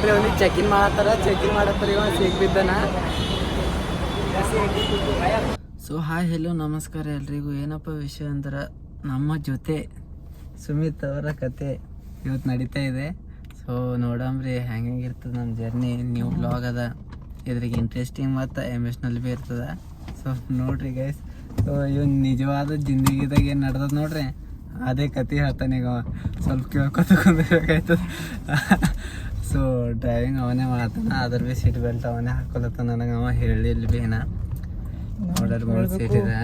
ನೋಡ್ರಿ ಅವ್ನಿಗೆ check in ಮಾಡತ್ತಾರ check in ಮಾಡತ್ತಾರ ಇವ ಸಿಗ್ ಸೊ ಹಾಯ್ ಹೆಲೋ ನಮಸ್ಕಾರ ಎಲ್ರಿಗೂ. ಏನಪ್ಪ ವಿಷಯ ಅಂದ್ರೆ, ನಮ್ಮ ಜೊತೆ ಸುಮಿತ್ ಅವರ ಕತೆ ಇವತ್ತು ನಡೀತಾ ಇದೆ. ಸೊ ನೋಡಮ್ರಿ ಹೆಂಗಿರ್ತದೆ ನಮ್ಮ ಜರ್ನಿ ನ್ಯೂ ಬ್ಲಾಗ್ ಅದ ಇದ್ರಿಗೆ ಇಂಟ್ರೆಸ್ಟಿಂಗ್ ಮತ್ತು ಎಮೋಷ್ನಲ್ ಭೀ ಇರ್ತದೆ. ಸೊ ನೋಡ್ರಿ ಗೈಸ್ ಸೊ ಇವನ್ ನಿಜವಾದ ಜಿಂದಗಿದಾಗ ಏನು ನಡ್ದದ ನೋಡ್ರಿ? ಅದೇ ಕತೆ ಹೇಳ್ತಾನೆ ಸ್ವಲ್ಪ ಕೇಳ್ಕೊತ ಸೊ ಡ್ರೈವಿಂಗ್ ಅವನೇ ಮಾಡ್ತಾನ ಅದ್ರ ಭೀ ಸೀಟ್ ಬೆಲ್ಟ್ ಅವನೇ ಹಾಕೊಲತ್ತ ನನಗೆ ಅವ ಹೇಳಿಲ್ಲ ಭೀ ಏನ? ನೋಡರ್ ಮೂರು ಸೀಟ್ ಇದೆ.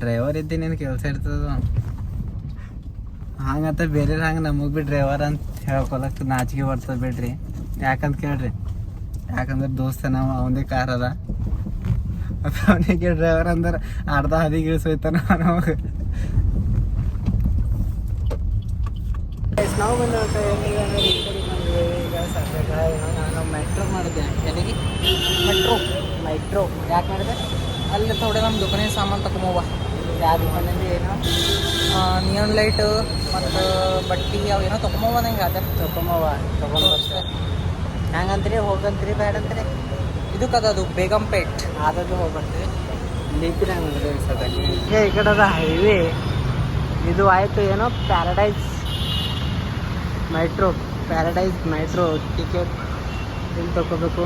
ಡ್ರೈವರ್ ಇದ್ದಿ ನಿನ್ ಕೆಲಸ ಇರ್ತದ? ಹಂಗಂತ ಬೇರೆ ಹಂಗೆ ನಮಗೆ ಭೀ ಡ್ರೈವರ್ ಅಂತ ಹೇಳ್ಕೊಳಕ್ ನಾಚಿಕೆ ಬರ್ತದೆ ಬಿಡ್ರಿ. ಯಾಕಂತ ಕೇಳ್ರಿ. ಯಾಕಂದ್ರೆ ದೋಸ್ತ ನಾವು ಅವನದೇ ಕಾರ್ ಅದ. ಮತ್ತು ಅವನಿಗೆ ಡ್ರೈವರ್ ಅಂದ್ರೆ ಅರ್ಧ ಹದಿಗೆ ಇಳಿಸೋಯ್ತಾನ ನಮಗೆ. ನಾವು ಬಂದ ನಾನು ಮೆಟ್ರೋ ಮಾಡಿದೆ ಎಲ್ಲಿಗೆ ಮೆಟ್ರೋ ಮೆಟ್ರೋ ಯಾಕೆ ಮಾಡಿದೆ ಅಲ್ಲಿ ಥೋಡೆ ನಮ್ಮ ದುಕಾನಿನ ಸಾಮಾನು ತಗೊಂಬವ ಯಾವ ದುಕಾನಲ್ಲಿ ಏನೋ ನಿಯನ್ ಲೈಟ್ ಮತ್ತು ಬಟ್ಟಿ ಅವು ಏನೋ ತಗೊಂಬವ ನಂಗೆ ಅದೇ ತಗೊಂಬವ ಹೆಂಗಂತ್ರಿ ಹೋಗಂತ್ರಿ ಬೇಡ ಅಂತೀರಿ ಇದಕ್ಕೆ ಅದು ಬೇಗಂಪೇಟ್ ಆದದ್ದು ಹೋಗ್ಬರ್ತೀವಿ ಲಿಪಿನ ಸದ್ಯಕ್ಕೆ ಈ ಕಡೆ ಅದ ಹೈವೇ ಇದು ಆಯಿತು ಏನೋ Paradise metro Paradise metro ticket ಇಲ್ಲಿ ತಗೋಬೇಕು.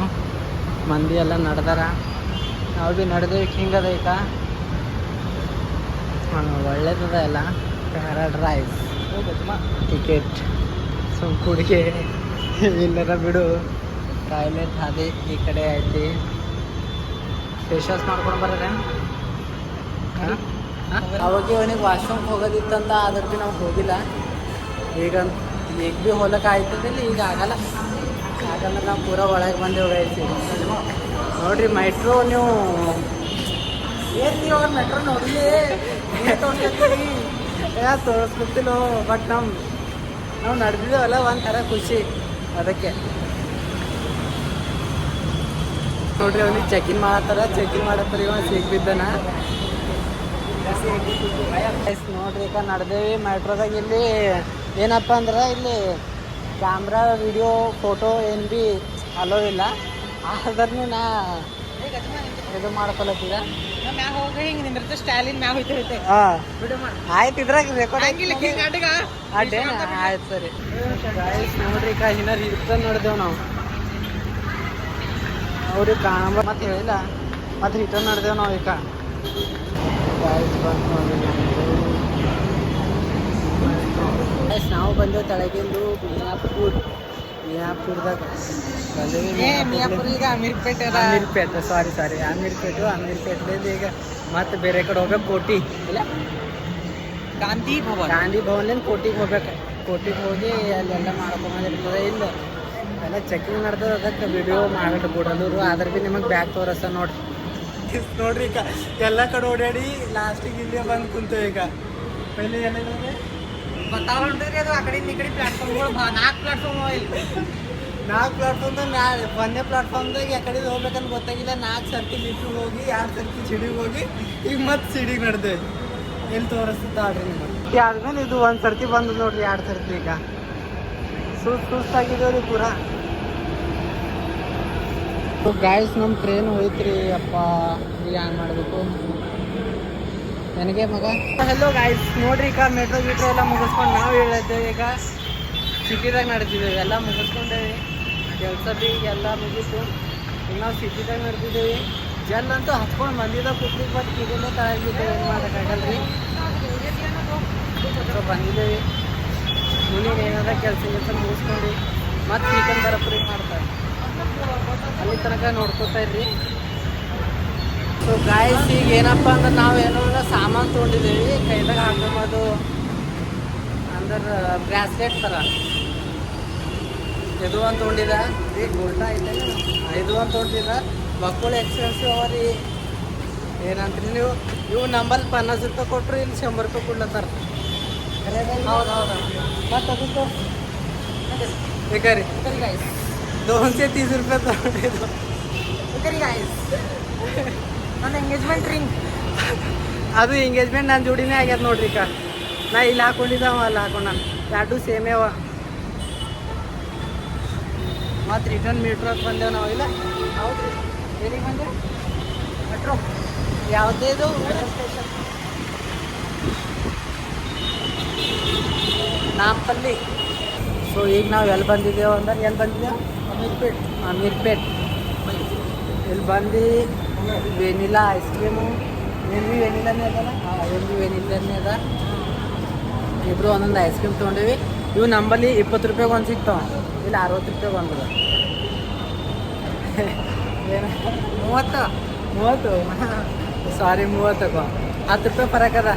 ಮಂದಿ ಎಲ್ಲ ನಡೆದಾರ. ನಾವು ಭೀ ನಡೆದೇವಿ ಹಿಂಗದ ಈಗ ಒಳ್ಳೇದದ ಎಲ್ಲ. ಪ್ಯಾರಡೈಸ್ ಟಿಕೆಟ್ ಸುಮ್ ಕುಡಿಗೆ ಇಲ್ಲರ ಬಿಡು. ಟಾಯ್ಲೆಟ್ ಹಾದಿ, ಈ ಕಡೆ ಐತಿ. ವಾಶ್ ಮಾಡ್ಕೊಂಡು ಬರ್ರೆ ಅವಾಗ ಅವನಿಗೆ ವಾಶ್ರೂಮ್ ಹೋಗೋದಿತ್ತಂತ, ಅದಕ್ಕೆ ನಾವು ಹೋಗಿಲ್ಲ. ಈಗ ಈಗ ಭೀ ಹೋಲಕ್ಕೆ ಆಯ್ತದಿಲ್ಲ ಈಗ ಆಗಲ್ಲ. ಯಾಕಂದ್ರೆ ನಾವು ಪೂರ ಒಳಗೆ ಬಂದೇವು ಹೇಳ್ತೀವಿ ನೋಡ್ರಿ ಮೆಟ್ರೋ ನೀವು ಏನ್ರಿ ಅವ್ರ ಮೆಟ್ರೋ ನೋಡಲಿ ಯಾ ತೋರಿಸ್ಕೊತಿಲ್ಲ ಬಟ್ ನಮ್ಮ ನಾವು ನಡೆದಿದ್ದೇವಲ್ಲ ಒಂಥರ ಖುಷಿ ಅದಕ್ಕೆ. ನೋಡ್ರಿ ಅವ್ನಿಗೆ ಚೆಕ್ ಮಾಡತ್ತಾರ ಚೆಕ್ ಮಾಡತ್ತಾರ ಇವ ಸಿಗ್ ಬಿದ್ದಾನ. Guys, ನೋಡ್ರಿ ಈಗ ನಡೆದೇವಿ ಮೆಟ್ರೋದಾಗ ಇಲ್ಲಿ. ಏನಪ್ಪ ಅಂದ್ರೆ ಇಲ್ಲಿ ಕ್ಯಾಮ್ರಾ ವಿಡಿಯೋ ಫೋಟೋ ಏನು ಭೀ ಅಲೋ ಇಲ್ಲ. ಆದ್ರೂ ನಾ ಇದು ಮಾಡ್ಕೊಳತ್ತೀರ ಮ್ಯಾಗ ಹೋಗಿ ಹಿಂಗೆ ನಿಂದಿರುತ್ತೆ ಸ್ಟಾಲಿನ್ ಮ್ಯಾಗ ಹೋಯ್ತು ಹೋಯ್ತೆ ಹಾಂ. ವಿಡಿಯೋ ಮಾಡಿ. ಆಯ್ತು ಇದ್ರಾಗ ರೆಕಾರ್ಡ್ ಆಯ್ತು ಸರಿ. ನೋಡ್ರಿ ಇರ್ತದೆ ನೋಡಿದೆವು ನಾವು. ಅವ್ರಿಗೆ ಕಾಣ ಮತ್ತೆ ಹೇಳಿಲ್ಲ. ಮತ್ತೆ ರಿಟರ್ನ್ ನಡೆದೇವು ನಾವು ಈಗ. ಬಾಯ್ಸ್ ನೋಡಿ. Guys, ನಾವು ಬಂದು ತಳಗಿಂದು ಮಿಯಾಪುರ್. ಮಿಯಾಪುರದಾಗ ಅಮೀರ್ಪೇಟೆ ಅಮೀರ್ಪೇಟೆ ಸಾರಿ ಸಾರಿ ಅಮೀರ್ಪೇಟು ಅಮೀರ್ಪೇಟೆದಿಂದ ಈಗ ಮತ್ತೆ ಬೇರೆ ಕಡೆ ಹೋಗ್ಬೇಕು ಕೋಟಿ. ಇಲ್ಲ. ಗಾಂಧಿ ಭವನ್. ಗಾಂಧಿ ಭವನ್ಲಿಂದ ಕೋಟಿಗೆ ಹೋಗ್ಬೇಕು. ಕೋಟಿಗೆ ಹೋಗಿ ಅಲ್ಲೆಲ್ಲ ಮಾಡ್ಕೊಂಡಿರ್ತದೆ ಇಲ್ಲ ಎಲ್ಲ ಚೆಕಿಂಗ್ ಮಾಡ್ತದೆ ಅದಕ್ಕೆ ವಿಡಿಯೋ ಮಾಡಿ ಬಿಡೋದು ಆದ್ರೆ ಭೀ ನಿಮಗೆ ಬ್ಯಾಗ್ ತೋರಿಸ ನೋಡ್ರಿ. ನೋಡ್ರಿ ಈಗ ಎಲ್ಲ ಕಡೆ ಓಡಾಡಿ ಲಾಸ್ಟಿಗೆ ಇಲ್ಲೇ ಬಂದು ಕುಂತೇವೆ ಈಗ. ಪहिले ಗೊತ್ತಾಗ್ರಿ ಅದು ಆ ಕಡೆ ಈ ಕಡೆ ಪ್ಲಾಟ್ಫಾರ್ಮ್ಗಳು ನಾಲ್ಕು ಪ್ಲಾಟ್ಫಾರ್ಮ್ ಇಲ್ಲಿ. ನಾಲ್ಕು ಪ್ಲಾಟ್ಫಾರ್ಮ್ದಾಗ ನಾ ಒಂದೇ ಪ್ಲಾಟ್ಫಾರ್ಮ್ದಾಗ ಯಾಕಡೆ ಹೋಗ್ಬೇಕಂತ ಗೊತ್ತಾಗಿಲ್ಲ ನಾಲ್ಕು ಸರ್ತಿ ಲಿಫ್ಟಿಗೆ ಹೋಗಿ ಎರಡು ಸರ್ತಿ ಸಿಡಿಗೆ ಹೋಗಿ ಈಗ ಮತ್ತೆ ಸಿಡಿಗೆ ನಡೆದೆ. ಎಲ್ಲಿ ತೋರಿಸ್ತಾ ಆಡ್ರಿ ನಿಮಗೆ? ಆದ್ಮೇಲೆ ಇದು ಒಂದು ಸರ್ತಿ ಬಂದು ನೋಡ್ರಿ ಎರಡು ಸರ್ತಿ ಈಗ. ಸುಸ್ತು ಸುಸ್ತಾಗಿದ್ದೇವ್ರಿ ಪೂರ. ಗಾಯ್ಸ್ ನಮ್ಮ ಟ್ರೈನ್ ಹೋಯ್ತ್ರಿ ಅಪ್ಪ. ಏನು ಹಂಗೆ ಮಾಡಬೇಕು? ನನಗೆ ಮಗ. ಹಲೋ ಗಾಯ್ಸ್ ನೋಡ್ರಿ ಈಗ ಮೆಟ್ರೋ ಗಿಟ್ರೋ ಎಲ್ಲ ಮುಗಿಸ್ಕೊಂಡು ನಾವು ಹೇಳಿದ್ದೇವೆ ಈಗ ಸಿಟಿದಾಗ ನಡೆದಿದ್ದೇವೆ ಎಲ್ಲ ಮುಗಿಸ್ಕೊಂಡೇವಿ. ಕೆಲಸ ಬಿ ಎಲ್ಲ ಈಗ ನಾವು ಸಿಟಿದಾಗ ನಡೆದಿದ್ದೇವೆ ಜನ ಅಂತೂ ಹತ್ಕೊಂಡು ಬಂದಿದ್ದ ಕೂತ್ಲಿಕ್ಕೆ ಬಟ್ ಇದೆಲ್ಲ ತಳಗಿದ್ದೇವೆ ಏನು ಮಾಡೋಕ್ಕಾಗಲ್ಲ ರೀ ಸೊ ಬಂದಿದ್ದೇವೆ ಮುನಿಗೆ ಏನಾರ ಕೆಲಸ ಕೆಲಸ ಮುಗಿಸ್ಕೊಂಡು. ಮತ್ತೆ ಚಿಕನ್ ಬರಪುರಿ ಮಾಡ್ತಾರೆ. ಅಲ್ಲಿ ತನಕ ನೋಡ್ಕೊತಾ ಇದ್ರಿ ಸೊ ಗಾಯಸ್ ಈಗ ಏನಪ್ಪ ಅಂದ್ರೆ ನಾವು ಏನೋ ಸಾಮಾನು ತೊಗೊಂಡಿದ್ದೀವಿ. ಕೈದಾಗ ಹಾಕೊಂಬೋದು ಅಂದ್ರೆ ಬ್ರಾಸ್ಲೆಟ್ ಥರ ಇದು ಒಂದು ತೊಗೊಂಡಿದ. ಈಗ ಗುಲ್ಟ ಐತೆ ಇದು ಒಂದು ತೊಗೊಂಡಿದ. ಮಕ್ಕಳು ಎಕ್ಸ್ಪೆನ್ಸಿವ್ ಅವ ರೀ. ಏನಂತ್ರಿ ನೀವು? ಇವು ನಂಬಲ್ಲಿ ಪನ್ನಾಸ್ ರೂಪಾಯಿ ಕೊಟ್ಟರು ಇಲ್ಲಿ ಶಂಬರ್ ರೂಪಾಯಿ ಕೊಡ್ಲತ್ತಾರ. ಹೌದು ಮತ್ತೆ ಅದಕ್ಕೆ ಬೇಕಾರಿ ದೋನ್ಸೆ ತೀಸ್ ರೂಪಾಯಿ ತೊಗೊಂಡಿದ್ದು. ಬೇಕಾರಿ ಗಾಯ್ಸ್ ನನ್ನ ಎಂಗೇಜ್ಮೆಂಟ್ ರಿಂಗ್ ಅದು ಎಂಗೇಜ್ಮೆಂಟ್ ನನ್ನ ಜೋಡಿನೇ ಆಗ್ಯದ ನೋಡ್ರಿ ಅಕ್ಕ. ನಾ ಇಲ್ಲಿ ಹಾಕೊಂಡಿದ್ದ ಅವ ಅಲ್ಲಿ ಹಾಕೊಂಡ ಎರಡು ಸೇಮೇ ಅವ. ಮತ್ತೆ ರಿಟರ್ನ್ ಮೀಟ್ರ್ ಅಂತ ಬಂದೇವು ನಾವು ಇಲ್ಲ? ಹೌದು ಎಲ್ಲಿಗೆ ಬಂದೆ? ಮೆಟ್ರೋ ಯಾವುದೇದು ಸ್ಟೇಷನ್ ನಾಂಪಲ್ಲಿ. ಸೊ ಈಗ ನಾವು ಎಲ್ಲಿ ಬಂದಿದ್ದೇವೆ ಅಂದ್ರೆ ಎಲ್ಲಿ ಬಂದಿದ್ದೇವೆ? ಅಮೀರ್ಪೇಟ್. ಅಮೀರ್ಪೇಟ್. ಇಲ್ಲಿ ಬಂದು ವೆನಿಲಾ ಐಸ್ ಕ್ರೀಮು. ಏನು ಭೀ ವೆನಿಲಾನೇ ಅದಲ್ಲ? ಹಾಂ ಭೀ ವೆನಿಲಾನೇ ಅದ. ಇಬ್ಬರು ಒಂದೊಂದು ಐಸ್ ಕ್ರೀಮ್ ತೊಗೊಂಡೇವಿ. ಇವು ನಂಬಲ್ಲಿ ಇಪ್ಪತ್ತು ರೂಪಾಯಿಗೆ ಒಂದು ಸಿಗ್ತಾವ ಇಲ್ಲ, ಅರವತ್ತು ರೂಪಾಯಿಗೆ ಒಂದು. ಏನು? ಮೂವತ್ತು? ಮೂವತ್ತು? ಸಾರಿ ಮೂವತ್ತಕ್ಕೋ ಹತ್ತು ರೂಪಾಯಿ ಫರಕ್ ಅದ.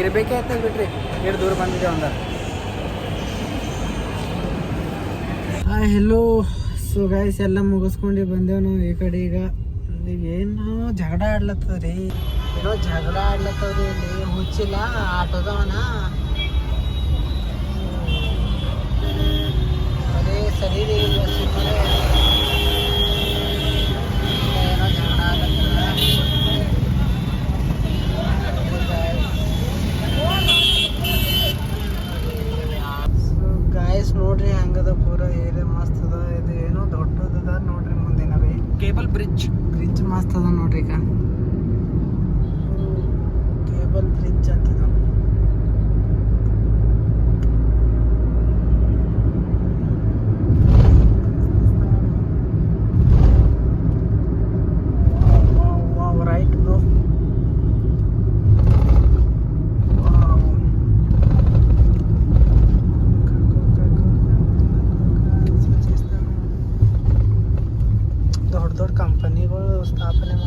ಇರಬೇಕೇ ಆಯ್ತದ ಬಿಡ್ರಿ ಎರಡು ದೂರ ಬಂದಿದೆ ಒಂದು. ಹಾಂ ಹೆಲೋ ಸೊ ಗೈಸ್ ಎಲ್ಲ ಮುಗಿಸ್ಕೊಂಡು ಬಂದೇವು ನಾವು ಈ ಕಡೆ ಈಗ. ಏನು ಜಗಳ ಆಡ್ಲತ್ತದ ರೀ ಏನೋ ಜಗಳ ಆಡ್ಲತ್ತವ್ರಿ ಇಲ್ಲಿ. ಹುಚ್ಚಿಲ್ಲ, ಆಟೋದವನ. ಅದೇ ಸರಿ ರೀ ಏನೋ ಜಗಳ ಗಾಯಸ್ ನೋಡ್ರಿ ಹಂಗದ ಪೂರ ಏರಿಯಾ ಮಸ್ತ್ ಅದ. ಇದು ಏನೋ ದೊಡ್ಡದದ ನೋಡ್ರಿ ಮುಂದಿನ ಕೇಬಲ್ ಬ್ರಿಡ್ಜ್ ಬ್ರಿಡ್ಜ್ ಮಸ್ತ್ ಅದ ನೋಡ್ರಿ ಈಗ ಕೇಬಲ್ ಬ್ರಿಡ್ಜ್ ಅಂತಿದ stop and